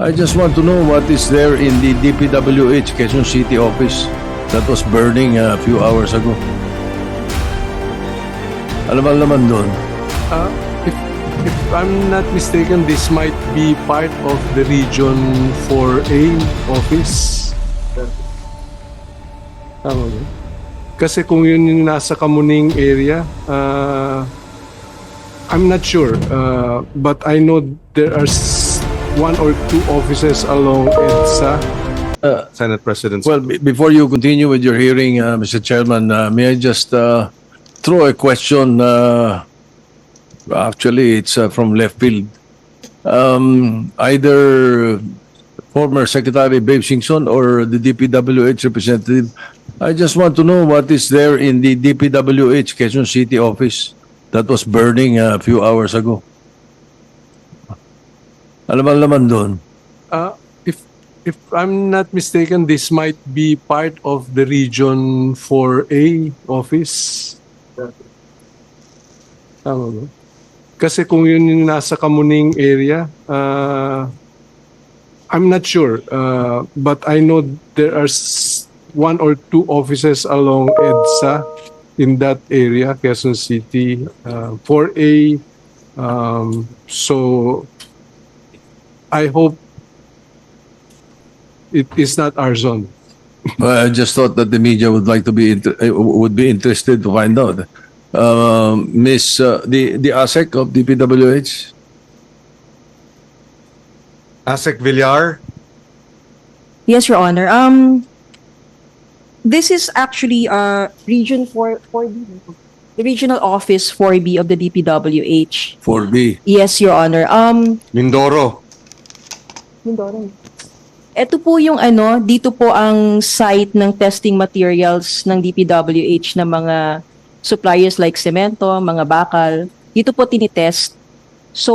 I just want to know what is there in the DPWH Quezon City office that was burning a few hours ago. Ano ba naman doon? Uh, if, if I'm not mistaken, this might be part of the Region 4A office. Tama ba? Kasi kung yun yung nasa Kamuning area, uh, I'm not sure. Uh, but I know there are one or two offices along EDSA. Uh, Senate President. Well, be- before you continue with your hearing, uh, Mr. Chairman, uh, may I just uh, throw a question? Uh, actually, it's uh, from left field. Um, either former Secretary Babe Singson or the DPWH representative. I just want to know what is there in the DPWH Quezon City office that was burning a few hours ago. Ano ba naman doon? Uh, if if I'm not mistaken, this might be part of the Region 4A office. Tama ba? Kasi kung yun yung nasa Kamuning area, uh, I'm not sure. Uh, but I know there are one or two offices along EDSA in that area, Quezon City, uh, 4A. Um, so I hope it is not our zone. Well, I just thought that the media would like to be inter- uh, would be interested to find out. Um, Miss uh, the the ASEC of the PWH. Asek Villar, Yes, Your Honor. Um, this is actually uh region 4 4B, the regional office 4B of the DPWH. 4B. Yes, Your Honor. Um, Mindoro, ito po yung ano, dito po ang site ng testing materials ng DPWH ng mga suppliers like semento, mga bakal. Dito po tinitest. So,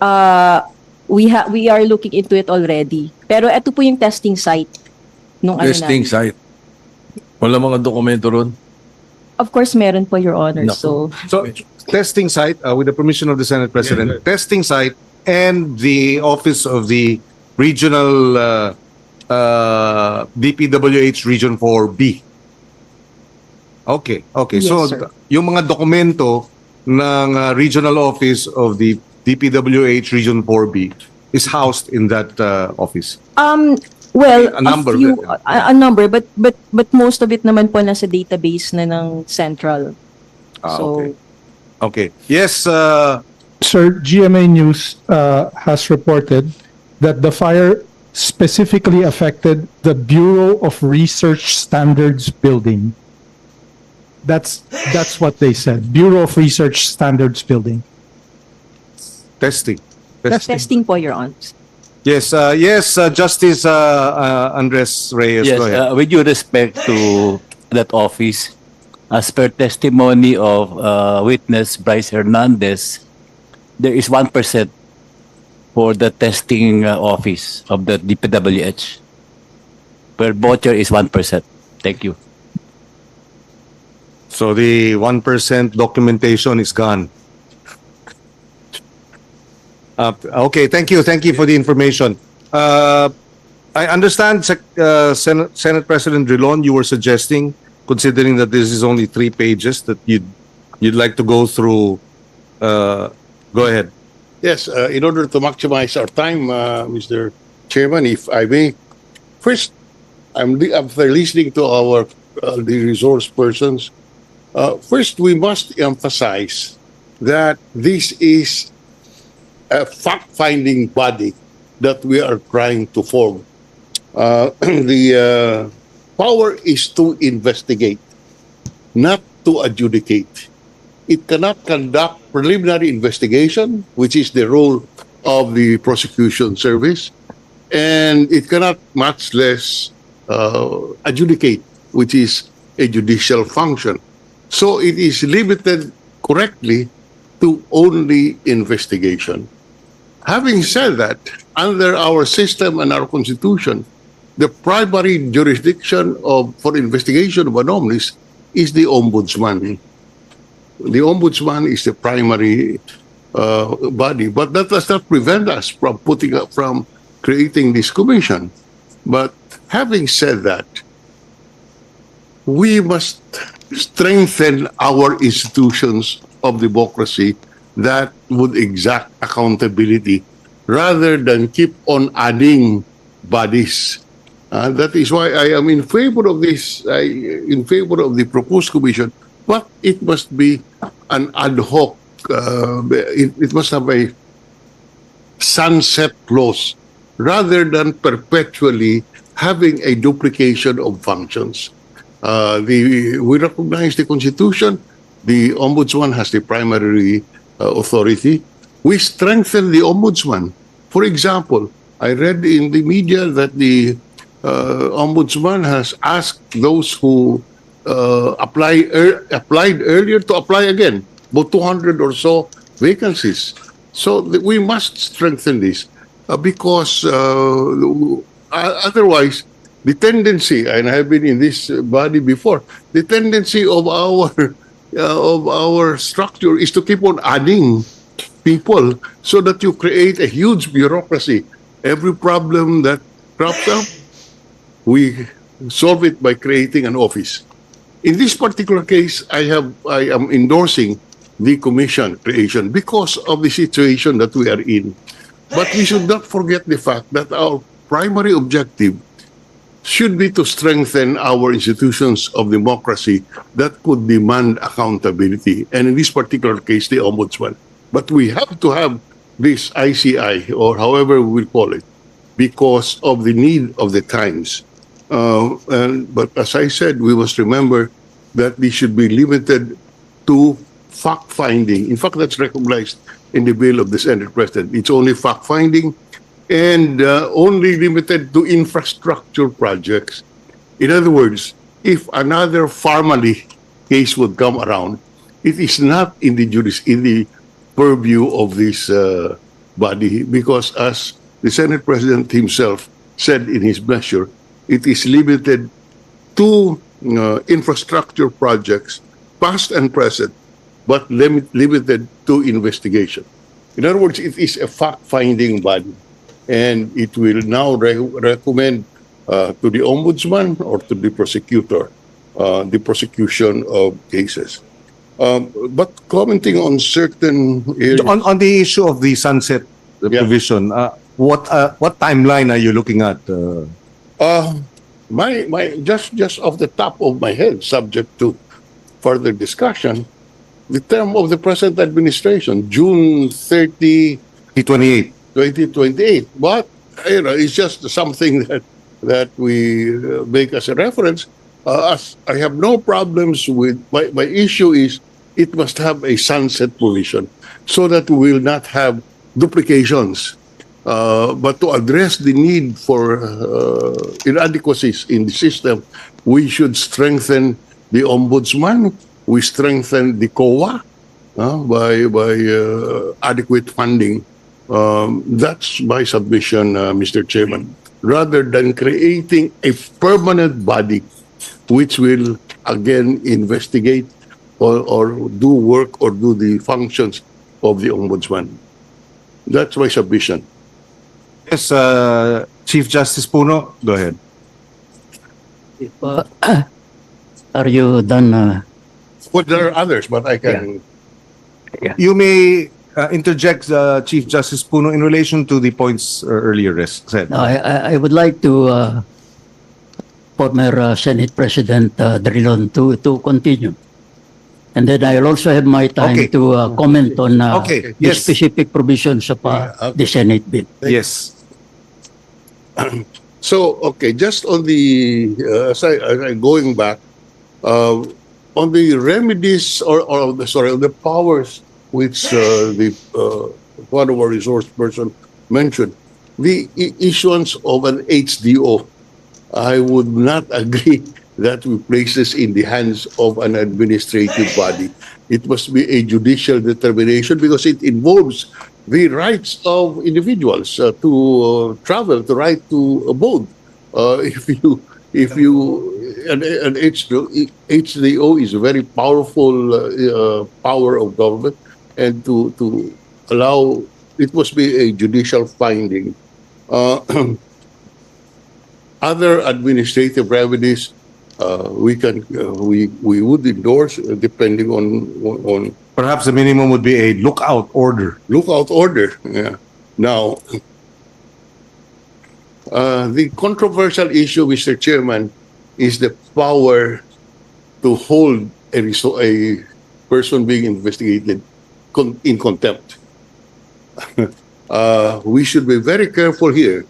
uh, we ha we are looking into it already. Pero ito po yung testing site nung ano Testing namin. site. Wala mga dokumento ron. Of course, meron po, Your Honor. Naku. So, so testing site uh, with the permission of the Senate President, testing site and the office of the regional uh, uh, DPWH Region 4B. Okay, okay. Yes, so sir. yung mga dokumento ng uh, regional office of the DPWH Region 4B is housed in that uh, office. Um, well, A number of few, a, a number, but but but most of it naman po nasa database na ng central. Ah, so, okay. Okay. Yes, uh, Sir, GMA News uh, has reported that the fire specifically affected the Bureau of Research Standards building. That's that's what they said. Bureau of Research Standards building. testing. testing po, Your Honor. Yes, uh, yes, uh, Justice uh, uh, Andres Reyes, Yes, go ahead. uh, with due respect to that office, as per testimony of uh, witness Bryce Hernandez, there is 1% for the testing uh, office of the DPWH. Where voucher is 1%. Thank you. so the 1% documentation is gone. Uh, okay, thank you, thank you for the information. Uh, I understand, uh, Senate, Senate President Drilon, you were suggesting, considering that this is only three pages, that you'd, you'd like to go through, uh, go ahead. Yes, uh, in order to maximize our time, uh, Mr. Chairman, if I may, first, I'm li- after listening to our uh, the resource persons. Uh, first, we must emphasize that this is a fact-finding body that we are trying to form. Uh, the uh, power is to investigate, not to adjudicate. It cannot conduct preliminary investigation, which is the role of the prosecution service, and it cannot much less uh, adjudicate, which is a judicial function. So it is limited correctly to only investigation. Having said that, under our system and our constitution, the primary jurisdiction of for investigation of anomalies is the ombudsman the ombudsman is the primary uh, body, but that does not prevent us from putting up from creating this commission. But having said that, we must strengthen our institutions of democracy that would exact accountability rather than keep on adding bodies. Uh, that is why I am in favor of this, I, in favor of the proposed commission, but it must be an ad hoc, uh, it, it must have a sunset clause rather than perpetually having a duplication of functions. Uh, the, we recognize the Constitution. The Ombudsman has the primary uh, authority. We strengthen the Ombudsman. For example, I read in the media that the uh, Ombudsman has asked those who uh, apply er, applied earlier to apply again, about 200 or so vacancies. So th- we must strengthen this uh, because uh, otherwise, the tendency, and I've been in this body before, the tendency of our uh, of our structure is to keep on adding people so that you create a huge bureaucracy. Every problem that crops up, we solve it by creating an office. In this particular case, I have I am endorsing the commission creation because of the situation that we are in. But we should not forget the fact that our primary objective should be to strengthen our institutions of democracy that could demand accountability. And in this particular case, the ombudsman. But we have to have this ICI, or however we will call it, because of the need of the times. Uh, and, but as I said, we must remember that this should be limited to fact finding. In fact, that's recognized in the bill of the Senate President. It's only fact finding and uh, only limited to infrastructure projects. In other words, if another family case would come around, it is not in the juris in the purview of this uh, body because, as the Senate President himself said in his measure, it is limited to uh, infrastructure projects, past and present, but limit, limited to investigation. In other words, it is a fact-finding body, and it will now re- recommend uh, to the ombudsman or to the prosecutor uh, the prosecution of cases. Um, but commenting on certain areas, On, on the issue of the sunset Yeah. provision, uh, what, uh, what timeline are you looking at? Uh, my my just just off the top of my head, subject to further discussion, the term of the present administration, June 30, T28? 2028. But you know, it's just something that that we uh, make as a reference. Uh, as I have no problems with my my issue is it must have a sunset provision so that we will not have duplications. Uh, but to address the need for uh, inadequacies in the system, we should strengthen the ombudsman. We strengthen the COA uh, by by uh, adequate funding. Um, that's my submission, uh, Mr. Chairman. Rather than creating a permanent body which will again investigate or, or do work or do the functions of the ombudsman. That's my submission. Yes, uh, Chief Justice Puno, go ahead. Uh, Are you done? uh, But there are others, but I can. You may uh, interject, uh, Chief Justice Puno, in relation to the points uh, earlier said. no, I, I would like to, uh, former uh, Senate President uh, Drilon to, to continue. And then I'll also have my time Okay. to uh, comment on uh, Okay, the yes. specific provisions of uh, Yeah, okay. the Senate bill. Yes. So, okay, just on the, uh, going back, uh, on the remedies or, or the, sorry, on the powers which uh, the uh, one of our resource person mentioned, the i- issuance of an HDO, I would not agree that we place this in the hands of an administrative body. It must be a judicial determination because it involves the rights of individuals uh, to uh, travel, the right to abode. Uh, if you, if you, an, an HDO, HDO is a very powerful uh, uh, power of government, and to to allow it must be a judicial finding Uh, other administrative remedies, uh, we can, uh, we, we would endorse uh, depending on, on Perhaps the minimum would be a lookout order. lookout order. Yeah. Now, uh, the controversial issue, Mr. Chairman, is the power to hold a, reso- a person being investigated con- in contempt. uh, we should be very careful here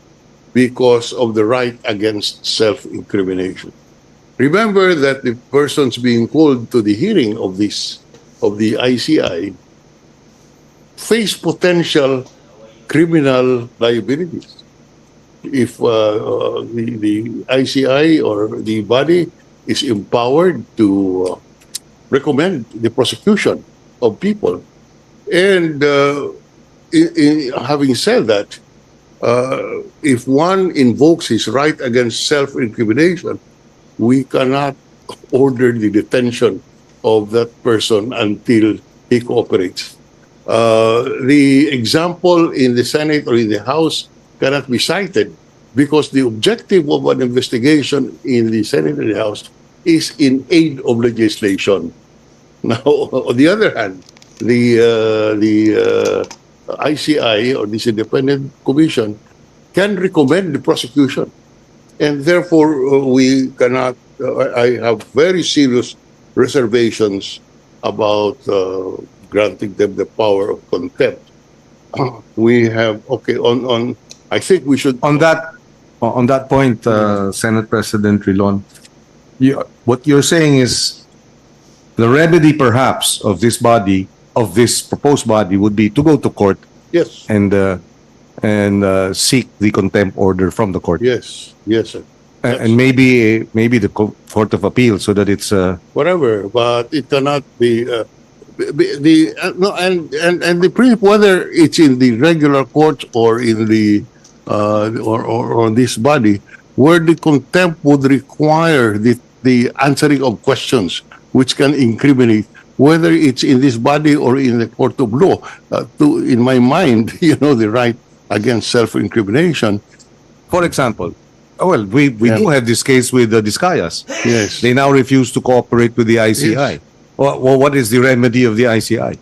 because of the right against self-incrimination. Remember that the persons being called to the hearing of this of the ICI face potential criminal liabilities. If uh, uh, the, the ICI or the body is empowered to uh, recommend the prosecution of people. And uh, in, in, having said that, uh, if one invokes his right against self-incrimination, we cannot order the detention of that person until he cooperates. Uh, the example in the Senate or in the House cannot be cited because the objective of an investigation in the Senate and the House is in aid of legislation. Now, on the other hand, the uh, the uh, ICI or this independent commission can recommend the prosecution, and therefore uh, we cannot. Uh, I have very serious reservations about uh, granting them the power of contempt. We have okay on on. I think we should On that, on that point, uh, Senate President Rilon, you, what you're saying is the remedy perhaps of this body, of this proposed body would be to go to court yes and, uh, and, uh, seek the contempt order from the court. yes yes sir. A- And maybe, maybe the Co- Court of Appeal so that it's, uh, whatever, but it cannot be uh, the uh, no and and and the pre whether it's in the regular court or in the uh, or, or or this body where the contempt would require the the answering of questions which can incriminate whether it's in this body or in the court of law uh, to in my mind you know the right against self-incrimination for example, oh, well, we, we Yeah. do have this case with the Discayas. yes They now refuse to cooperate with the ICI. Well, well, what is the remedy of the ICI?